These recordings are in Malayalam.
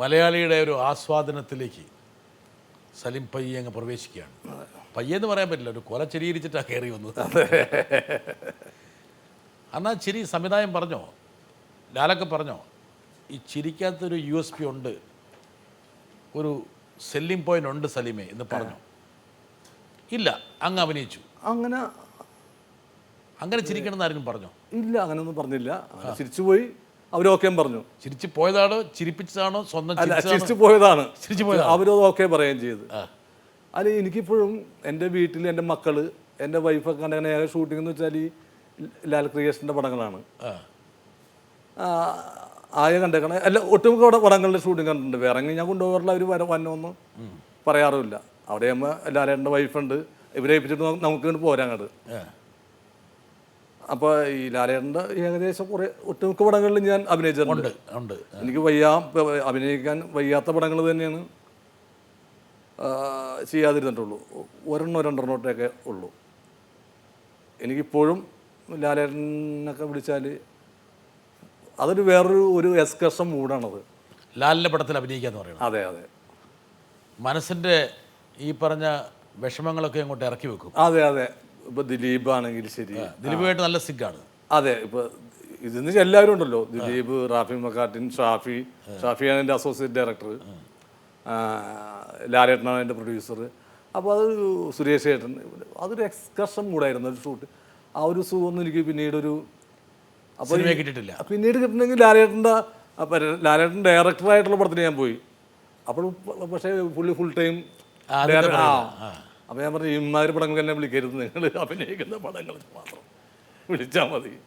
മലയാളിയുടെ ഒരു ആസ്വാദനത്തിലേക്ക് സലിം പയ്യെ അങ്ങ് പ്രവേശിക്കുകയാണ്. പയ്യെ എന്ന് പറയാൻ പറ്റില്ല ഒരു കൊല ചിരിയിരിച്ചിട്ടാണ് കയറി വന്നത്. അന്നാ ചിരി സംവിധായം പറഞ്ഞോ? ലാലൊക്കെ പറഞ്ഞോ? ഈ ചിരിക്കാത്തൊരു യു എസ് പി ഉണ്ട്. ഒരു സെല്ലിംഗ് പോയിന്റ് ഉണ്ട് സലീമേ എന്ന് പറഞ്ഞു? ഇല്ല അങ്ങ് അഭിനയിച്ചു. അങ്ങനെ അങ്ങനെ ചിരിക്കണമെന്ന് ആരെങ്കിലും പറഞ്ഞോ? ഇല്ല അങ്ങനെയൊന്നും പറഞ്ഞില്ല. ചിരിച്ചുപോയി. അവർ ഓക്കെ പറഞ്ഞു. ചിരിച്ചു പോയതാണോ? ചിരിപ്പിച്ചതാണോ? സ്വന്തം? ചിരിച്ചു പോയതാണ്. ചിരിച്ചു പോയത് അവരത് ഓക്കെ പറയുകയും ചെയ്തു. അല്ലെ എനിക്കിപ്പോഴും എന്റെ വീട്ടിൽ എന്റെ മക്കൾ എന്റെ വൈഫൊക്കെ ഏറെ ഷൂട്ടിംഗ് എന്ന് വെച്ചാൽ ഈ ലാൽ ക്രിയേഷന്റെ പടങ്ങളാണ്. ആയ കണ്ടേക്കണ. അല്ല ഒട്ടുമിക്ക അവിടെ പടങ്ങളുടെ ഷൂട്ടിംഗ് കണ്ടിട്ടുണ്ട്. വേറെ ഞാൻ കൊണ്ടുപോകാറില്ല അവർ വര വന്നൊന്നും പറയാറുമില്ല. അവിടെ ആകുമ്പോൾ ലാലേട്ടന്റെ വൈഫുണ്ട്. ഇവരെ ഏൽപ്പിച്ചിട്ട് നമുക്ക് നമുക്ക് ഇങ്ങോട്ട് പോരാൻ അങ്ങോട്ട് ആ. അപ്പോൾ ഈ ലാലേട്ടന്റെ ഏകദേശം കുറേ ഒട്ടുമിക്ക പടങ്ങളിൽ ഞാൻ അഭിനയിച്ചിട്ടുണ്ട്. ഉണ്ട് എനിക്ക് വയ്യാ അഭിനയിക്കാൻ വയ്യാത്ത പടങ്ങൾ തന്നെയാണ് ചെയ്യാതിരുന്നിട്ടുള്ളൂ. ഒരെണ്ണോ രണ്ടെണ്ണോട്ടൊക്കെ ഉള്ളൂ. എനിക്കിപ്പോഴും ലാലേട്ടനൊക്കെ വിളിച്ചാൽ അതൊരു വേറൊരു ഒരു എക്സ്കർഷൻ മൂഡാണത്. ലാലിന്റെ പടത്തിൽ അഭിനയിക്കാന്ന് പറയുന്നത്. അതെ അതെ. മനസ്സിന്റെ ഈ പറഞ്ഞ വിഷമങ്ങളൊക്കെ അങ്ങോട്ട് ഇറക്കി വെക്കും. അതെ അതെ. ഇപ്പൊ ദിലീപ് ആണെങ്കിൽ ശരി ദിലീപുമായിട്ട് നല്ല സിഗ്ഗാണ്. അതെ ഇപ്പൊ ഇതിന് എല്ലാവരും ഉണ്ടല്ലോ. ദിലീപ് റാഫി മക്കാട്ടിൻ ഷാഫി. ഷാഫിയാണ് എന്റെ അസോസിയേറ്റ് ഡയറക്ടർ ലാലേട്ടനാണ് എന്റെ പ്രൊഡ്യൂസർ അപ്പോൾ അത് സുരേഷ് ഏട്ടൻ അതൊരു എക്സ്കർഷൻ കൂടായിരുന്നു ഒരു ഷൂട്ട് ആ ഒരു സുഖമൊന്നും എനിക്ക് പിന്നീട് ഒരു അപ്പോൾ കിട്ടിയിട്ടില്ല. പിന്നീട് കിട്ടണമെങ്കിൽ ലാലേട്ടന്റെ ലാലേട്ടൻ ഡയറക്ടറായിട്ടുള്ള പടത്തിന് ഞാൻ പോയി. അപ്പോൾ പക്ഷേ പുള്ളി ഫുൾ ടൈം ആ. അപ്പോൾ ഞാൻ പറഞ്ഞു ഇമാതിരി പടങ്ങൾ എന്നെ വിളിക്കരുത്. നിങ്ങൾ അഭിനയിക്കുന്ന പടങ്ങൾ മാത്രം വിളിച്ചാൽ മതി.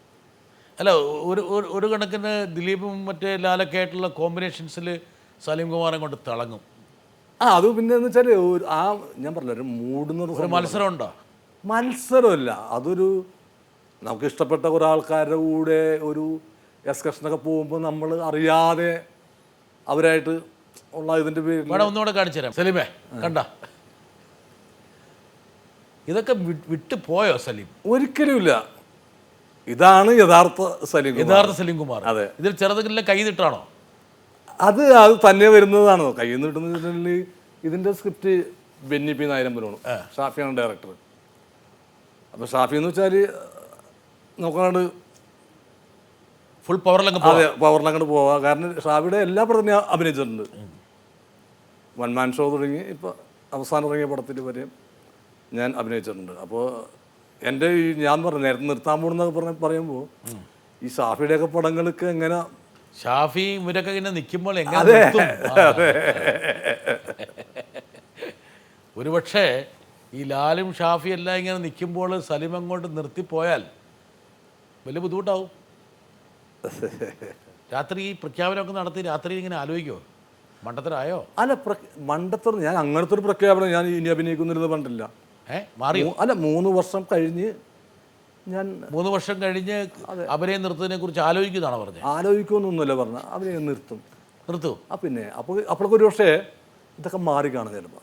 അല്ല ഒരു ഒരു- കണക്കിന് ദിലീപും മറ്റേ ലാലൊക്കെ ആയിട്ടുള്ള കോമ്പിനേഷൻസിൽ സലീം കുമാറും കൊണ്ട് തിളങ്ങും. ആ അത് പിന്നെ എന്ന് വെച്ചാൽ ഒരു ആ ഞാൻ പറഞ്ഞില്ല ഒരു മൂടുന്ന ഒരു മത്സരം ഉണ്ടോ. മത്സരമില്ല. അതൊരു നമുക്ക് ഇഷ്ടപ്പെട്ട കുറേ ആൾക്കാരുടെ കൂടെ ഒരു എക്സ്കർഷനൊക്കെ പോകുമ്പോൾ നമ്മൾ അറിയാതെ അവരായിട്ട് ഉള്ള ഇതിന്റെ പേരിൽ ഒന്നുകൂടെ കാണിച്ചു തരാം. സലീമേ കണ്ട? ഇതൊക്കെ വിട്ടു പോയോ സലീം? ഒരിക്കലുമില്ല. ഇതാണ് യഥാർത്ഥ സലീം. യഥാർത്ഥ സലീം കുമാർ. അതെ. ഇതിൽ ചെറുതെങ്കിലും കൈ നിട്ടാണോ? അത് അത് തന്നെ വരുന്നതാണോ? കയ്യിൽ നിന്ന് ഇതിന്റെ ഇതിന്റെ സ്ക്രിപ്റ്റ് ബെന്നി പി നായരമ്പലമാണ് ഷാഫിയാണ് ഡയറക്ടർ. അപ്പോൾ ഷാഫി എന്ന് വെച്ചാൽ നോക്കാണ്ട് ഫുൾ പവറിലങ്ങ് അതെ പവറിലങ്ങോട്ട് പോവാ. കാരണം ഷാഫിയുടെ എല്ലാ പടത്തിനും അഭിനയിച്ചിട്ടുണ്ട്. വൺമാൻ ഷോ തുടങ്ങി ഇപ്പോൾ അവസാനം ഇറങ്ങിയ പടത്തിൽ വരെയും ഞാൻ അഭിനയിച്ചിട്ടുണ്ട്. അപ്പോൾ എന്റെ ഈ ഞാൻ പറഞ്ഞു നേരത്തെ നിർത്താൻ പോകണമെന്നൊക്കെ പറഞ്ഞ പറയുമ്പോൾ ഈ ഷാഫിയുടെയൊക്കെ പടങ്ങൾക്ക് എങ്ങനെ ഷാഫി ഇവരൊക്കെ ഇങ്ങനെ നിൽക്കുമ്പോൾ എങ്ങനെ. ഒരുപക്ഷെ ഈ ലാലും ഷാഫി എല്ലാം ഇങ്ങനെ നിൽക്കുമ്പോൾ സലിം അങ്ങോട്ട് നിർത്തിപ്പോയാൽ വലിയ ബുദ്ധിമുട്ടാവും. രാത്രി ഈ പ്രഖ്യാപനമൊക്കെ നടത്തി രാത്രി ഇങ്ങനെ ആലോചിക്കുമോ മണ്ടത്തരായോ? അല്ല മണ്ടത്തർ ഞാൻ അങ്ങനത്തെ ഒരു പ്രഖ്യാപനം ഞാൻ ഇനി അഭിനയിക്കുന്നില്ലെന്ന് പറഞ്ഞിട്ടില്ല. ഏ? മാറിയോ? അല്ല മൂന്ന് വർഷം കഴിഞ്ഞ് ഞാൻ മൂന്ന് വർഷം കഴിഞ്ഞ് അവരെ നിർത്തുന്നതിനെ കുറിച്ച് ആലോചിക്കുന്നതാണ് പറഞ്ഞത് ആലോചിക്കുമെന്നൊന്നുമല്ല പറഞ്ഞ. അഭിനയം നിർത്തും. നിർത്തും. ആ പിന്നെ അപ്പോൾ അപ്പോഴൊക്കെ ഒരു പക്ഷേ ഇതൊക്കെ മാറി കാണുന്നതിന് ചിലപ്പോൾ